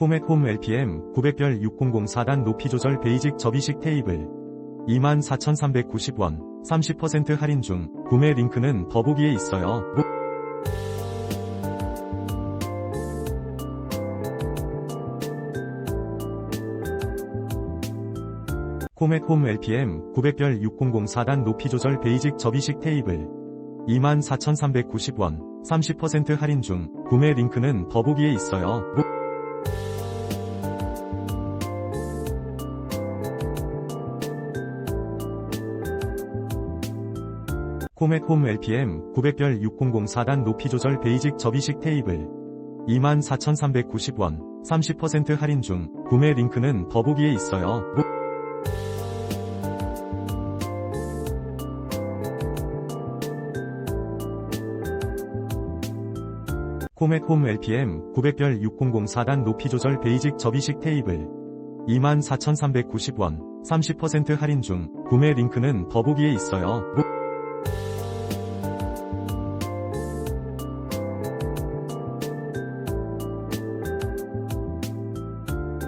홈 LPM 900별 6004단 높이 조절 베이직 접이식 테이블 24,390원 30% 할인 중 구매 링크는 더보기에 있어요. 홈 LPM 900별 6004단 높이 조절 베이직 접이식 테이블 24,390원 30% 할인 중 구매 링크는 더보기에 있어요. 홈 LPM 900별 6004단 높이 조절 베이직 접이식 테이블 24,390원 30% 할인 중 구매 링크는 더보기에 있어요. 홈 LPM 900별 6004단 높이 조절 베이직 접이식 테이블 24,390원 30% 할인 중 구매 링크는 더보기에 있어요.